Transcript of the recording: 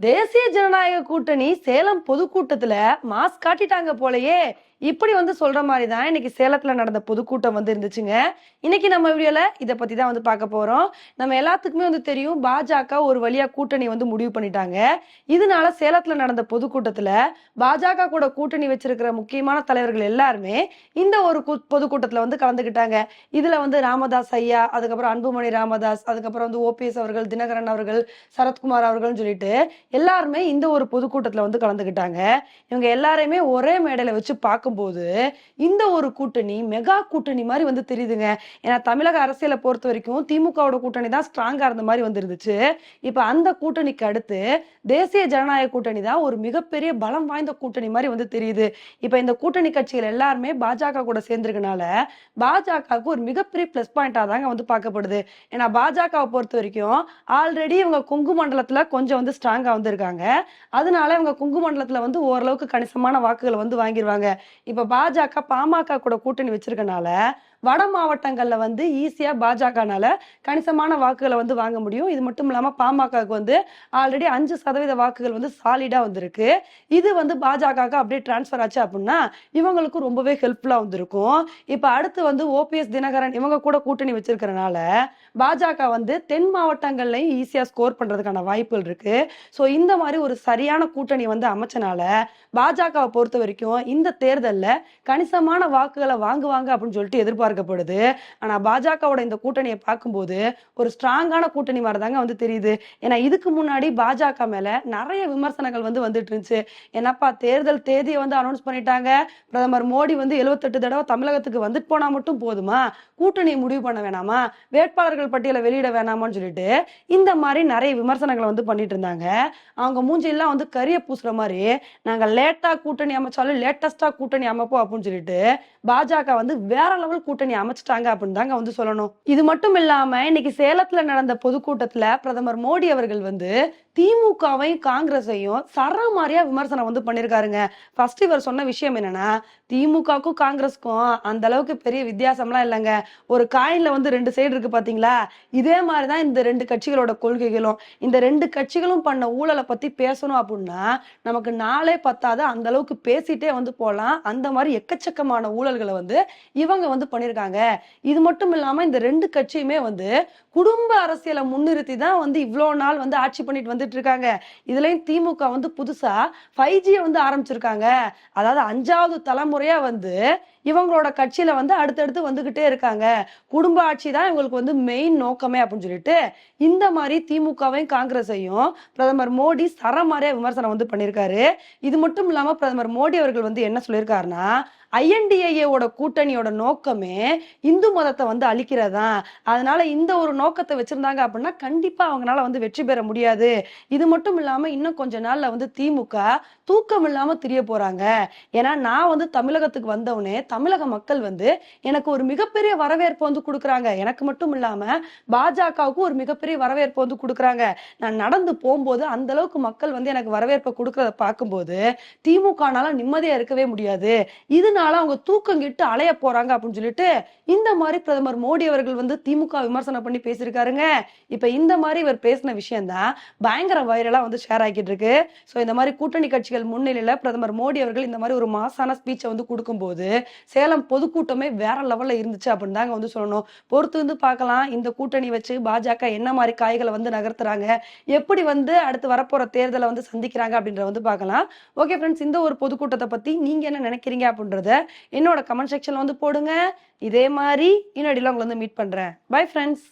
தேசிய ஜனநாயக கூட்டணி சேலம் பொதுக்கூட்டத்துல மாஸ்க் காட்டிட்டாங்க போலயே. இப்படி வந்து சொல்ற மாதிரி தான் இன்னைக்கு சேலத்துல நடந்த பொதுக்கூட்டம் வந்து இருந்துச்சுங்க. இன்னைக்கு நம்ம வீடியோல இதை பத்தி தான் வந்து பார்க்க போறோம். நம்ம எல்லாத்துக்குமே வந்து தெரியும் பாஜக ஒரு வழியா கூட்டணி வந்து முடிவு பண்ணிட்டாங்க. இதனால சேலத்துல நடந்த பொதுக்கூட்டத்துல பாஜக கூட கூட்டணி வச்சிருக்கிற முக்கியமான தலைவர்கள் எல்லாருமே இந்த ஒரு கூ- பொதுக்கூட்டத்துல வந்து கலந்துக்கிட்டாங்க இதுல வந்து ராமதாஸ் ஐயா அதுக்கப்புறம் அன்புமணி ராமதாஸ் அதுக்கப்புறம் வந்து ஓபிஎஸ் அவர்கள் தினகரன் அவர்கள் சரத்குமார் அவர்கள்னு சொல்லிட்டு எல்லாருமே இந்த ஒரு பொதுக்கூட்டத்துல வந்து கலந்துக்கிட்டாங்க இவங்க எல்லாரையுமே ஒரே மேடையில வச்சு பார்க்கும்போது இந்த ஒரு கூட்டணி மெகா கூட்டணி மாதிரி வந்து தெரியுதுங்க. ஏன்னா தமிழக அரசியலை பொறுத்த வரைக்கும் திமுகவோட கூட்டணி தான் ஸ்ட்ராங்கா இருந்த மாதிரி வந்துருந்துச்சு. இப்போ அந்த கூட்டணிக்கு அடுத்து தேசிய ஜனநாயக கூட்டணி தான் ஒரு மிகப்பெரிய பலம் வாய்ந்த கூட்டணி மாதிரி வந்து தெரியுது. இப்ப இந்த கூட்டணி கட்சிகள் எல்லாருமே பாஜக கூட சேர்ந்திருக்கனால பாஜகவுக்கு ஒரு மிகப்பெரிய பிளஸ் பாயிண்டா தாங்க வந்து பார்க்கப்படுது. ஏன்னா பாஜகவை பொறுத்த வரைக்கும் ஆல்ரெடி இவங்க கொங்கு மண்டலத்துல கொஞ்சம் வந்து ஸ்ட்ராங்கா வந்திருக்காங்க. அதனால இவங்க கொங்கு மண்டலத்துல வந்து ஓரளவுக்கு கணிசமான வாக்குகளை வந்து வாங்கிடுவாங்க இப்ப பாஜக பாமக கூட கூட்டணி வச்சிருக்கனால வட மாவட்டங்கள்ல வந்து ஈஸியா பாஜகனால கணிசமான வாக்குகளை வந்து வாங்க முடியும். இது மட்டும் இல்லாம பாமகவுக்கு வந்து ஆல்ரெடி அஞ்சு சதவீத வாக்குகள் வந்து சாலிடா வந்திருக்கு. இது வந்து பாஜகவுக்கு அப்படியே டிரான்ஸ்ஃபர் ஆச்சு அப்படின்னா இவங்களுக்கு ரொம்பவே ஹெல்ப்ஃபுல்லா வந்திருக்கும். இப்ப அடுத்து வந்து ஓபிஎஸ் தினகரன் இவங்க கூட கூட்டணி வச்சிருக்கிறனால பாஜக வந்து தென் மாவட்டங்கள்லையும் ஈஸியாக ஸ்கோர் பண்ணுறதுக்கான வாய்ப்புகள் இருக்கு. ஸோ இந்த மாதிரி ஒரு சரியான கூட்டணி வந்து அமைச்சனால பாஜகவை பொறுத்த வரைக்கும் இந்த தேர்தலில் கணிசமான வாக்குகளை வாங்குவாங்க அப்படின்னு சொல்லிட்டு எதிர்பார்க்கப்படுது. ஆனால் பாஜகவோட இந்த கூட்டணியை பார்க்கும்போது ஒரு ஸ்ட்ராங்கான கூட்டணி மாதிரி தாங்க வந்து தெரியுது. ஏன்னா இதுக்கு முன்னாடி பாஜக மேலே நிறைய விமர்சனங்கள் வந்து வந்துட்டு இருந்துச்சு. என்னப்பா தேர்தல் தேதியை வந்து அனௌன்ஸ் பண்ணிட்டாங்க. பிரதமர் மோடி வந்து 78 தடவை தமிழகத்துக்கு வந்துட்டு போனால் மட்டும் போதுமா? கூட்டணியை முடிவு பண்ண வேணாமா? வேட்பாளர்கள் பட்டியலை வெளியிட வேணாமான்னு சொல்லிட்டு இந்த மாதிரி நிறைய விமர்சனங்களை வந்து பண்ணிட்டு இருந்தாங்க. அவங்க மூஞ்சியெல்லாம் வந்து கரிய பூசுற மாதிரி நாங்க லேட்டா கூட்டணி அமைச்சாலும் லேட்டஸ்டா கூட்டணி அமைப்போம் அப்படின்னு சொல்லிட்டு பாஜக வந்து வேற லெவல் கூட்டணி அமைச்சிட்டாங்க அப்படின்னு தாங்க வந்து சொல்லணும். இது மட்டும் இல்லாம இன்னைக்கு சேலத்துல நடந்த பொதுக்கூட்டத்துல பிரதமர் மோடி அவர்கள் வந்து திமுகவையும் காங்கிரஸையும் சரமாரியா விமர்சனம் வந்து பண்ணிருக்காருங்க. ஃபர்ஸ்ட் இவர் சொன்ன விஷயம் என்னன்னா திமுகவுக்கும் காங்கிரஸுக்கும் அந்த அளவுக்கு பெரிய வித்தியாசம்லாம் இல்லைங்க. ஒரு காயின்ல வந்து ரெண்டு சைடு இருக்கு பாத்தீங்களா? இதே மாதிரிதான் இந்த ரெண்டு கட்சிகளோட கொள்கைகளும். இந்த ரெண்டு கட்சிகளும் பண்ண ஊழலை பத்தி பேசணும் அப்படின்னா நமக்கு நாளே பத்தாது. அந்த அளவுக்கு பேசிட்டே வந்து போகலாம் அந்த மாதிரி எக்கச்சக்கமான ஊழல்களை வந்து இவங்க வந்து பண்ணிருக்காங்க. இது மட்டும் இல்லாம இந்த ரெண்டு கட்சியுமே வந்து குடும்ப அரசியலை முன்னிறுத்தி தான் வந்து இவ்வளோ நாள் வந்து ஆட்சி பண்ணிட்டு வந்து வந்துட்டு இருக்காங்க இதுலயும் திமுக வந்து புதுசா ஃபைவ் ஜியை வந்து ஆரம்பிச்சிருக்காங்க. அதாவது அஞ்சாவது தலைமுறையா வந்து இவங்களோட கட்சியில வந்து அடுத்தடுத்து வந்துகிட்டே இருக்காங்க. குடும்ப ஆட்சி தான் இவங்களுக்கு வந்து மெயின் நோக்கமே அப்படின்னு சொல்லிட்டு இந்த மாதிரி திமுகவையும் காங்கிரஸையும் பிரதமர் மோடி சரமாரியா விமர்சனம் வந்து பண்ணியிருக்காரு. இது மட்டும் இல்லாம பிரதமர் மோடி அவர்கள் வந்து என்ன சொல்லியிருக்காருன்னா ஐஎன்டிஏஓட கூட்டணியோட நோக்கமே இந்து மதத்தை வந்து அழிக்கிறதா. அதனால இந்த ஒரு நோக்கத்தை வச்சிருந்தாங்க அப்படின்னா கண்டிப்பா அவங்களால வந்து வெற்றி பெற முடியாது. இது மட்டும் இல்லாம இன்னும் கொஞ்ச நாள்ல வந்து திமுக தூக்கம் இல்லாம திரிய போறாங்க. ஏன்னா நான் வந்து தமிழகத்துக்கு வந்தவனே தமிழக மக்கள் வந்து எனக்கு ஒரு மிகப்பெரிய வரவேற்பு வந்து கொடுக்குறாங்க. எனக்கு மட்டும் இல்லாம பாஜகவுக்கு ஒரு மிகப்பெரிய வரவேற்பு வந்து கொடுக்குறாங்க. நான் நடந்து போகும்போது அந்த அளவுக்கு மக்கள் வந்து எனக்கு வரவேற்பை கொடுக்கறத பார்க்கும்போது திமுகனால நிம்மதியா இருக்கவே முடியாது. இதனால அவங்க தூக்கம் கிட்டு அலைய போறாங்க அப்படின்னு சொல்லிட்டு இந்த மாதிரி பிரதமர் மோடி அவர்கள் வந்து திமுக விமர்சனம் பண்ணி பேசியிருக்காருங்க. இப்ப இந்த மாதிரி இவர் பேசின விஷயம் தான் பயங்கர வைரலா வந்து ஷேர் ஆகிட்டு இருக்கு ஸோ இந்த மாதிரி கூட்டணி கட்சிகள் முன்னிலையில பிரதமர் மோடி அவர்கள் இந்த மாதிரி ஒரு மாசான ஸ்பீச்சை வந்து கொடுக்கும்போது சேலம் பொதுக்கூட்டமே வேற லெவல்ல இருந்துச்சு அப்படின்னு தாங்க வந்து சொல்லணும். பொறுத்து வந்து பார்க்கலாம். இந்த கூட்டணி வச்சு பாஜக என்ன மாதிரி காய்களை வந்து நகர்த்துறாங்க எப்படி வந்து அடுத்து வரப்போற தேர்தலை வந்து சந்திக்கிறாங்க அப்படின்றத வந்து பார்க்கலாம். ஓகே ஃப்ரெண்ட்ஸ் இந்த ஒரு பொதுக்கூட்டத்தை பத்தி நீங்க என்ன நினைக்கிறீங்க அப்படின்றத என்னோட கமெண்ட் செக்ஷன்ல வந்து போடுங்க. இதே மாதிரி இன்னடியில் உங்களை வந்து மீட் பண்றேன். Bye friends